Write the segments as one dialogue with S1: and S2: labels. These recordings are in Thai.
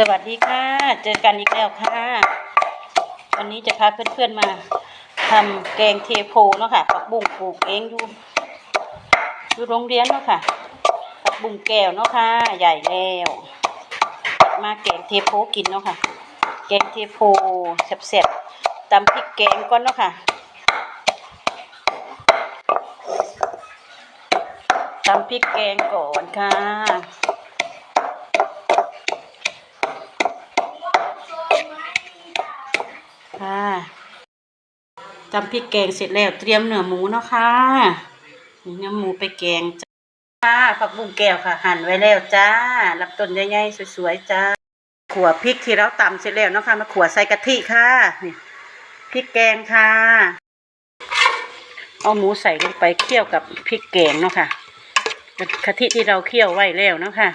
S1: สวัสดีค่ะ เจอกันอีกแล้วค่ะ วันนี้จะพาเพื่อนๆมาทำแกงเทโพเนาะค่ะผักบุ้งปลูกเองอยู่อยู่โรงเรียนเนาะค่ะผักบุ้งแก้วเนาะค่ะ ใหญ่แล้วมาแกงเทโพกินเนาะค่ะ แกงเทโพแซ่บๆตำพริกแกงก่อนเนาะค่ะตำพริกแกงก่อนค่ะ ค่ะ จำพริกแกงเสร็จแล้วเตรียมเนื้อหมูเนาะค่ะนี่เนื้อหมูไปแกงจ้าค่ะผักบุ้งแก้วค่ะ หั่นไว้แล้วจ้ารับต้นใหญ่ๆสวยๆจ้าขัวพริกที่เราตำเสร็จแล้วเนาะค่ะมาขัวใส่กะทิค่ะนี่พริกแกงค่ะ เอาหมูใส่ลงไปเคี่ยวกับพริกแกงเนาะค่ะกะทิที่เราเคี่ยวไว้แล้วเนาะค่ะ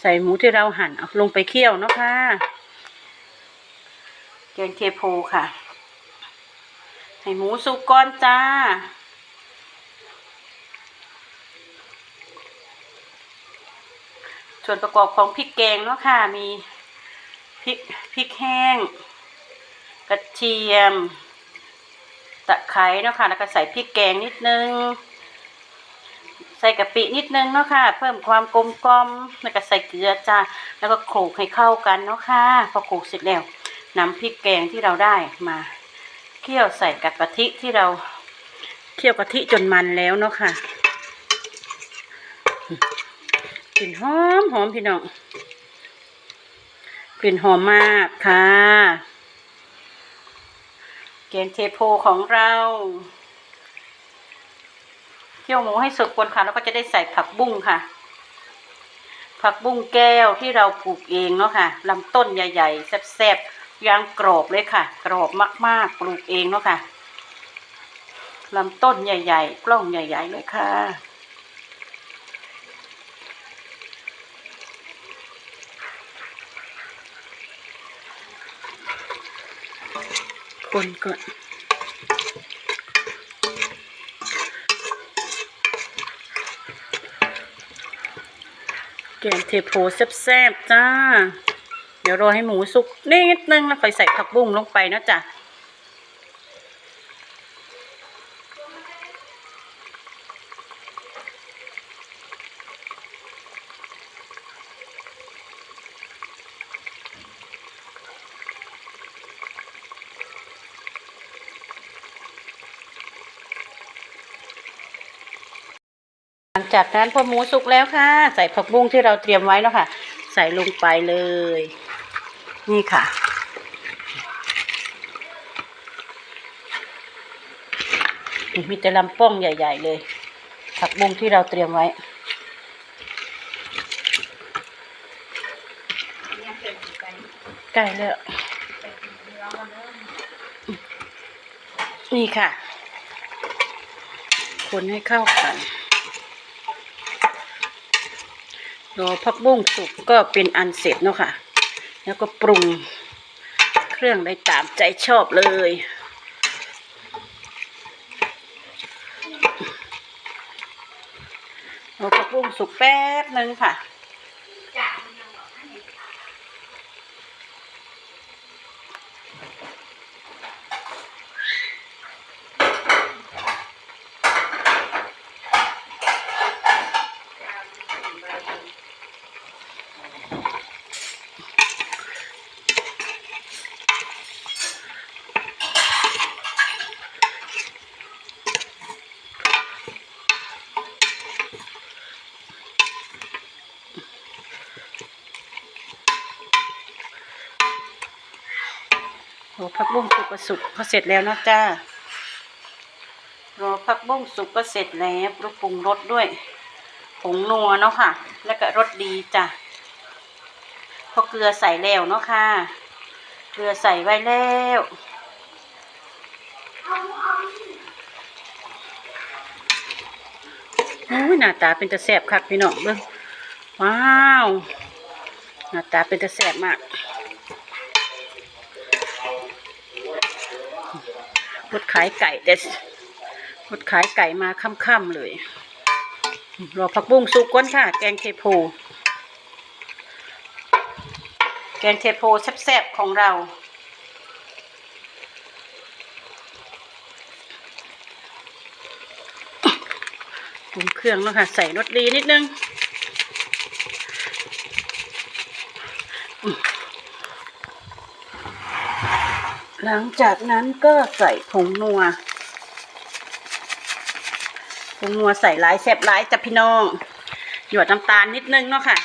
S1: ใส่หมูที่เราหั่นลงไปเคี่ยวเนาะค่ะแกงเทโพค่ะ ให้หมูสุกก้อนจ้า ส่วนประกอบของพริกแกงเนาะค่ะ มีพริกพริกแห้ง กระเทียม ตะไคร้เนาะค่ะ แล้วก็ใส่พริกแกงนิดนึง ใส่กะปินิดนึงเนาะค่ะ เพิ่มความกลมกล่อมแล้วก็ใส่เกลือจ้า แล้วก็โขลกให้เข้ากันเนาะค่ะ พอโขลกเสร็จแล้วนำพริกแกงที่เราได้มา คี่ยวใส่กับกะทิที่เราเคี่ยวกะทิจนมันแล้วเนาะค่ะกลิ่นหอมหอมพี่น้องกลิ่นหอมมากค่ะแกงเทโพของเราเคี่ยวหมูให้สุกก่อนค่ะ แล้วก็จะได้ใส่ผักบุ้งค่ะ ผักบุ้งแก้วที่เราปลูกเองเนาะค่ะลำต้นใหญ่ ๆ แซ่บๆ ยางกรอบเลยค่ะ กรอบมากๆ ปลูกเองเนาะค่ะลำต้นใหญ่ ๆ กล้องใหญ่ ๆ เลยค่ะ คนก่อนแกงเทโพแซ่บๆจ้า ดี๋ยวรอให้หมูสุกนิดนึงแล้วค่อยใส่ผักบุ้งลงไปนะจ๊ะหลังจากนั้นพอหมูสุกแล้วค่ะ ใส่ผักบุ้งที่เราเตรียมไว้แล้วค่ะ ใส่ลงไปเลย นี่ค่ะ มีแต่ลำป้องใหญ่ ๆ เลย ผักบุ้งที่เราเตรียมไว้ใกล้แล้วนี่ค่ะ คนให้เข้ากันรอผักบุ้งสุกก็เป็นอันเสร็จเนาะค่ะ แล้วก็ปรุงเครื่องได้ตามใจชอบเลยรอผักบุ้งสุกแป๊บนึงค่ะ โอ้ผักบุ้งสุกก็สุกก็เสร็จแล้วนะจ้ารอผักบุ้งสุกก็เสร็จแล้วปรุงปรุงรสด้วยผงนัวเนาะค่ะ แล้วก็รสดีจ้ะพอเกลือใส่แล้วเนาะค่ะ เกลือใส่ไว้แล้วโอ้ยหน้าตาเป็นตะแสบคักพี่น้องเบิ่งว้าว หน้าตาเป็นตะแสบมาก รถขายไก่แต่รถขายไก่มาค่ำๆเลย รอผักบุ้งสุกก้นค่ะ แกงเทโพ แกงเทโพแซ่บๆของเราปรุงเครื่องแล้วค่ะ ใส่รสดีนิดนึง หลังจากนั้นก็ใส่ผงนัว ผงนัวใส่หลายแซ่บหลายจ้ะพี่น้อง หยดน้ำตาลนิดนึงเนาะค่ะ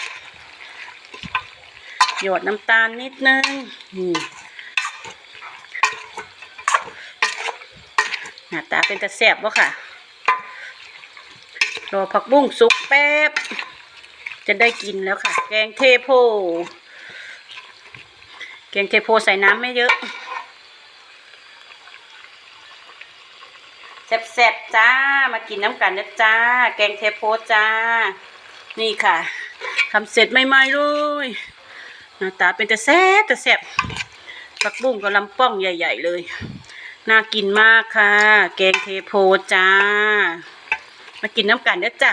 S1: หยดน้ำตาลนิดนึง นี่ หน้าตาเป็นตะแซ่บวะค่ะ รอผักบุ้งสุกแป๊บ จะได้กินแล้วค่ะ แกงเทโพ แกงเทโพใส่น้ำไม่เยอะ แซ่บๆจ้ามากินน้ำกันนะจ้า แกงเทโพจ้า นี่ค่ะทำเสร็จใหม่ๆเลยหน้าตาเป็นแต่แซ่บแต่แซ่บผักบุ้งกับลำป้องใหญ่ ๆ เลย น่ากินมากค่ะ แกงเทโพจ้า มากินน้ำกันเด้อจ้า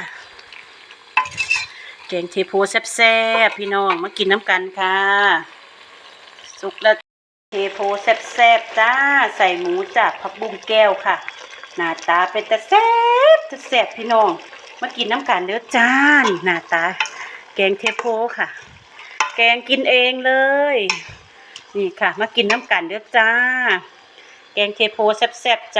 S1: แกงเทโพแซ่บๆพี่น้องมากินน้ำกันค่ะ สุกแล้วเทโพแซ่บๆจ้า ใส่หมูจากผักบุ้งแก้วค่ะ หน้าตาเป็นตะแซ่บตะแซ่บพี่น้อง มากินน้ำกันเด้อจ้านี่หน้าตา แกงเทโพค่ะ แกงกินเองเลย นี่ค่ะ มากินน้ำกันเด้อจ้า แกงเทโพแซ่บๆจ้า